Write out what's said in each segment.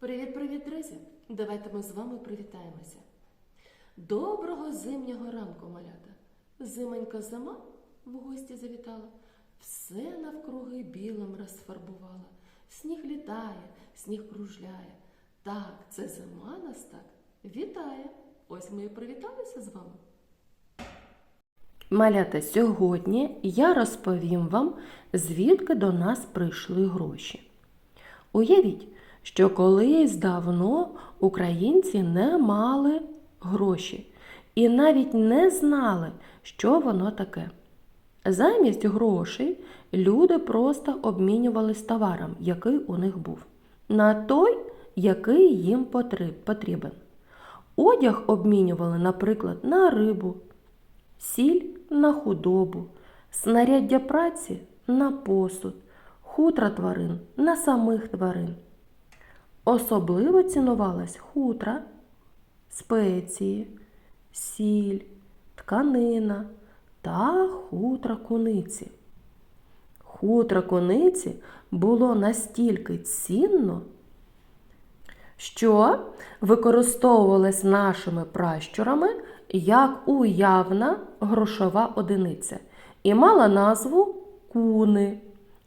Привіт-привіт, друзі! Давайте ми з вами привітаємося. Доброго зимнього ранку, малята! Зименька зима в гості завітала, все навкруги білим розфарбувала. Сніг літає, сніг кружляє. Так, це зима нас так вітає. Ось ми і привіталися з вами. Малята, сьогодні я розповім вам, звідки до нас прийшли гроші. Уявіть, що колись давно українці не мали гроші і навіть не знали, що воно таке. Замість грошей люди просто обмінювались товаром, який у них був, на той, який їм потрібен. Одяг обмінювали, наприклад, на рибу, сіль на худобу, снаряддя праці на посуд, хутра тварин на самих тварин. Особливо цінувалась хутра, спеції, сіль, тканина та хутра куниці. Хутра куниці було настільки цінно, що використовувалась нашими пращурами як уявна грошова одиниця і мала назву куни.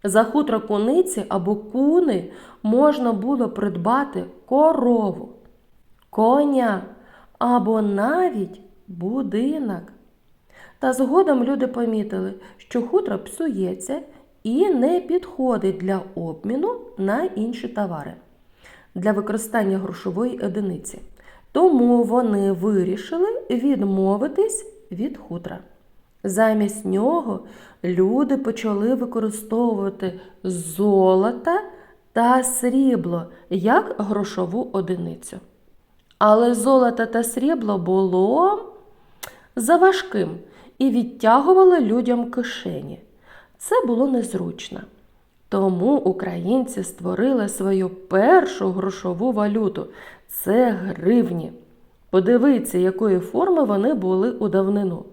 За хутро куниці або куни можна було придбати корову, коня або навіть будинок. Та згодом люди помітили, що хутро псується і не підходить для обміну на інші товари для використання грошової одиниці. Тому вони вирішили відмовитись від хутра. Замість нього люди почали використовувати золото та срібло як грошову одиницю. Але золото та срібло було заважким і відтягувало людям кишені. Це було незручно. Тому українці створили свою першу грошову валюту це гривні. Подивіться, якої форми вони були у давнину.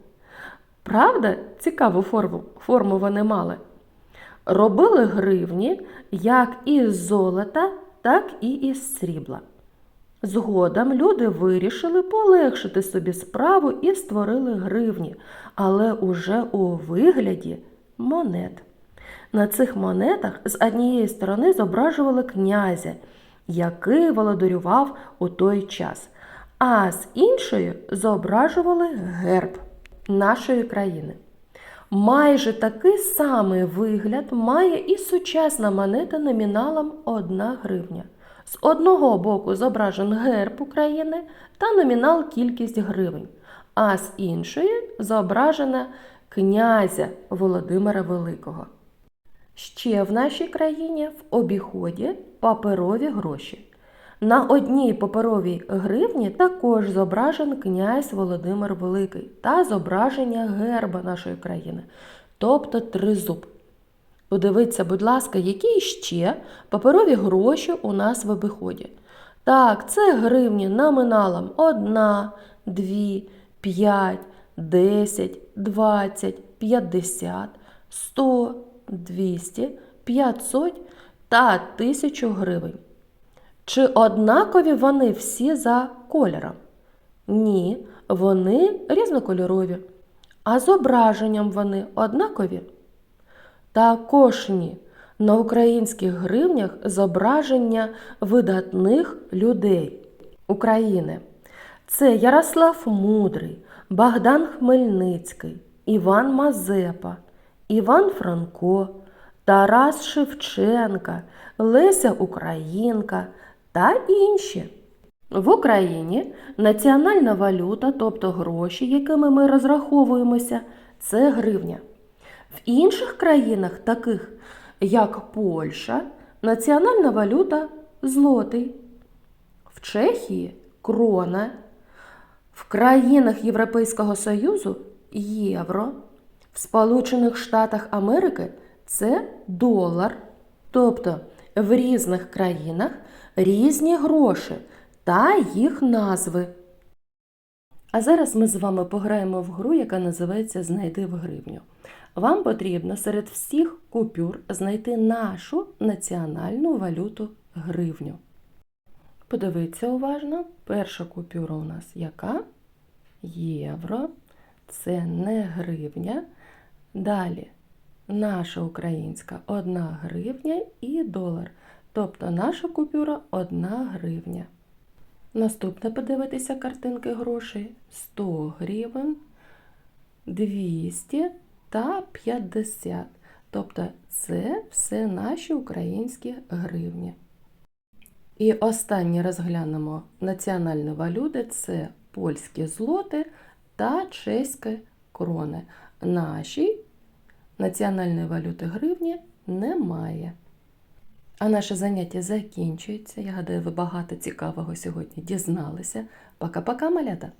Правда, цікаву форму, форму вони мали. Робили гривні як із золота, так і із срібла. Згодом люди вирішили полегшити собі справу і створили гривні, але уже у вигляді монет. На цих монетах з однієї сторони зображували князя, який володарював у той час, а з іншої зображували герб нашої країни. Майже такий самий вигляд має і сучасна монета номіналом 1 гривня. З одного боку зображен герб України та номінал кількість гривень, а з іншої зображена князя Володимира Великого. Ще в нашій країні в обіході паперові гроші. На одній паперовій гривні також зображен князь Володимир Великий та зображення герба нашої країни, тобто тризуб. Подивіться, будь ласка, які ще паперові гроші у нас в обіході. Так, це гривні номіналом 1, 2, 5, 10, 20, 50, 100, 200, 500 та 1000 гривень. Чи однакові вони всі за кольором? Ні, вони різнокольорові. А зображенням вони однакові? Також ні. На українських гривнях зображення видатних людей України. Це Ярослав Мудрий, Богдан Хмельницький, Іван Мазепа, Іван Франко, Тарас Шевченка, Леся Українка та інші. В Україні національна валюта, тобто гроші, якими ми розраховуємося, це гривня. В інших країнах, таких як Польща, національна валюта злотий. В Чехії крона. В країнах Європейського Союзу євро. В Сполучених Штатах Америки це долар. Тобто в різних країнах різні гроші та їх назви. А зараз ми з вами пограємо в гру, яка називається Знайди в гривню. Вам потрібно серед всіх купюр знайти нашу національну валюту гривню. Подивіться уважно. Перша купюра у нас яка? Євро. Це не гривня. Далі наша українська 1 гривня і долар. Тобто наша купюра 1 гривня. Наступне подивитися картинки грошей 100 гривень, 200 та 50. Тобто це все наші українські гривні. І останнє розглянемо національні валюти це польські злоти та чеські крони. Нашій національної валюти гривні немає. А наше заняття закінчується. Я гадаю, ви багато цікавого сьогодні дізналися. Пока-пока, малята!